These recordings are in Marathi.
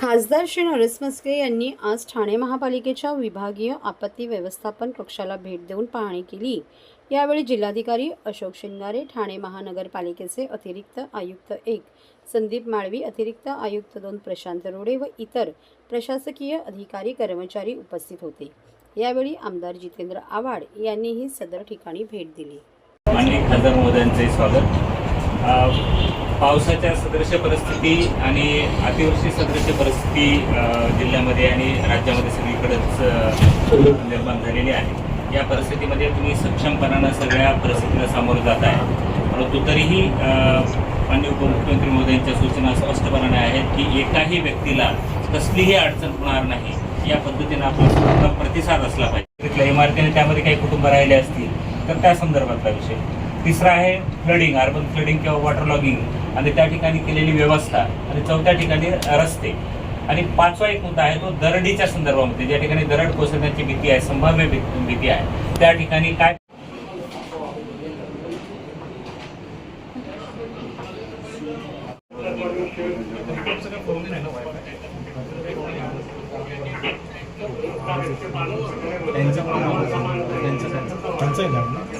खासदार श्री नरेश मस्के यांनी आज ठाणे महापालिकेच्या विभागीय आपत्ती व्यवस्थापन कक्षाला भेट देऊन पाहणी केली. यावेळी जिल्हाधिकारी अशोक शिंगारे ठाणे महानगरपालिकेचे अतिरिक्त आयुक्त एक संदीप माळवी अतिरिक्त आयुक्त दोन प्रशांत रोडे व इतर प्रशासकीय अधिकारी कर्मचारी उपस्थित होते. यावेळी आमदार जितेंद्र आव्हाड यांनीही सदर ठिकाणी भेट दिली. स्वागत. पावसाच्या सदृश परिस्थिती आणि अतिवृष्टी सदृश परिस्थिती जिल्ह्यामध्ये आणि राज्यामध्ये सगळीकडेच निर्माण झालेली आहे. या परिस्थितीमध्ये तुम्ही सक्षमपणानं सगळ्या परिस्थितीला सामोरं जात आहे. परंतु तरीही माननीय उपमुख्यमंत्री महोदयांच्या सूचना स्पष्टपणाने आहेत की एकाही व्यक्तीला कसलीही अडचण होणार नाही. या पद्धतीनं आपला प्रतिसाद असला पाहिजे. तिथल्या इमारतीने त्यामध्ये काही कुटुंब राहिले असतील तर त्या संदर्भातला विषय. तिसरा आहे फ्लडिंग अर्बन फ्लडिंग किंवा वॉटर लॉगिंग आणि त्या ठिकाणी केलेली व्यवस्था. आणि चौथ्या ठिकाणी रस्ते. आणि पाचवा एक मुद्दा आहे तो दरडीच्या संदर्भामध्ये ज्या ठिकाणी दरड कोसळण्याची भीती आहे संभाव्य भीती आहे. त्या ठिकाणी काय त्यांचं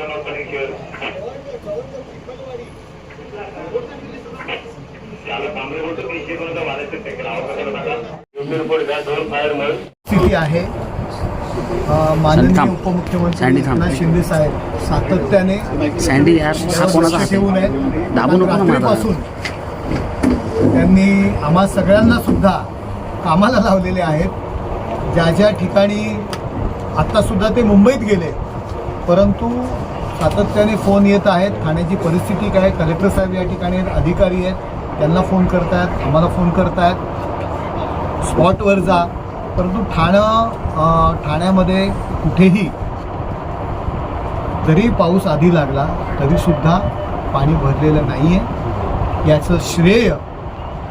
आहे ना स्थिती आहे माननीय. उपमुख्यमंत्री. एकनाथ शिंदे साहेब सातत्याने सँडी ठेवून. रात्रीपासून त्यांनी आम्हा सगळ्यांना सुद्धा कामाला लावलेले आहेत ज्या ज्या ठिकाणी आत्ता सुद्धा ते मुंबईत गेले परंतु सातत्याने फोन येत आहेत ठाण्याची परिस्थिती काय कलेक्टर साहेब या ठिकाणी आहेत, अधिकारी आहेत त्यांना फोन करतायत आम्हाला फोन करतायत. स्पॉटवर जा. परंतु ठाणं ठाण्यामध्ये कुठेही जरी पाऊस आधी लागला तरीसुद्धा पाणी भरलेलं नाही आहे याचं श्रेय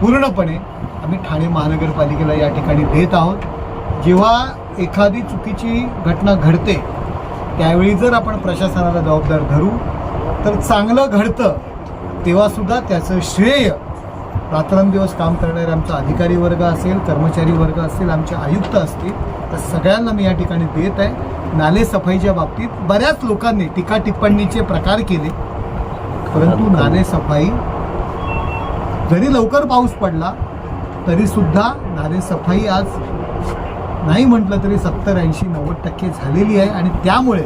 पूर्णपणे आम्ही ठाणे महानगरपालिकेला या ठिकाणी देत आहोत. जेव्हा एखादी चुकीची घटना घडते त्यावेळी जर आपण प्रशासनाला जबाबदार धरू तर चांगलं घडतं तेव्हासुद्धा त्याचं श्रेय रात्रंदिवस काम करणारे आमचा अधिकारी वर्ग असेल कर्मचारी वर्ग असेल आमचे आयुक्त असतील तर सगळ्यांना मी या ठिकाणी देत आहे. नालेसफाईच्या बाबतीत बऱ्याच लोकांनी टीका टिप्पणीचे प्रकार केले परंतु नालेसफाई जरी लवकर पाऊस पडला तरीसुद्धा नालेसफाई आज नाही म्हटलं तरी सत्तर ऐंशी नव्वद टक्के झालेली आहे आणि त्यामुळे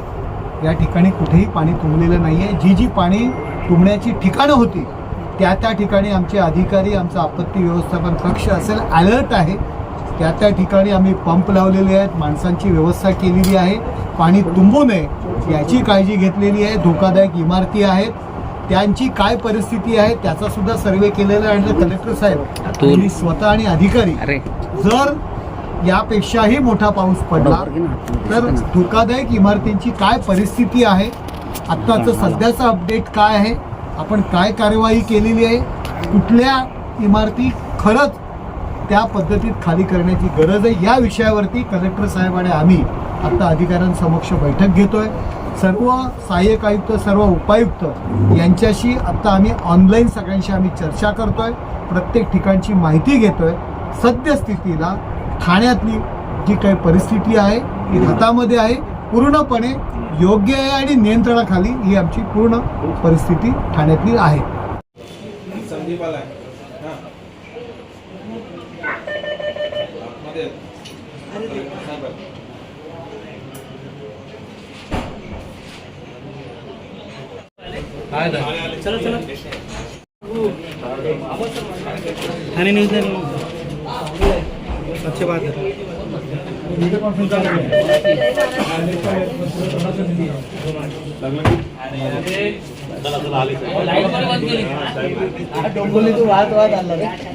या ठिकाणी कुठेही पाणी तुंबलेलं नाही आहे. जी जी पाणी तुंबण्याची ठिकाणं होती त्या त्या ठिकाणी आमचे अधिकारी आमचा आपत्ती व्यवस्थापन कक्ष असेल अलर्ट आहे. त्या त्या ठिकाणी आम्ही पंप लावलेले आहेत माणसांची व्यवस्था केलेली आहे. पाणी तुंबू नये याची काळजी घेतलेली आहे. धोकादायक इमारती आहेत. त्यांची काय परिस्थिती आहे त्याचा सुद्धा सर्वे केलेला आहे. आणि कलेक्टर साहेब स्वतः आणि अधिकारी अरे. जर यापेक्षाही मोठा पाऊस पडला? तर धोकादायक इमारतींची काय परिस्थिती आहे? आत्ताचं सध्याचं अपडेट काय आहे? आपण काय कार्यवाही केलेली आहे? कुठल्या इमारती खरंच त्या पद्धतीत खाली करण्याची गरज आहे? या विषयावरती कलेक्टर साहेब आणि आम्ही आत्ता अधिकाऱ्यांसमक्ष बैठक घेतोय. सर्व सहाय्यक आयुक्त सर्व उपायुक्त यांच्याशी आत्ता आम्ही ऑनलाईन सगळ्यांशी आम्ही चर्चा करतोय. प्रत्येक ठिकाणची माहिती घेतोय. सद्यस्थितीला ठाण्यातली जी काही परिस्थिती आहे ती हातामध्ये आहे पूर्णपणे योग्य आहे आणि नियंत्रणाखाली ही आमची पूर्ण परिस्थिती ठाण्यातली आहे. संदीप आलाय हां. मध्ये चला चला. ठाणे न्यूज अच्छी बात है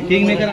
किंग मेकर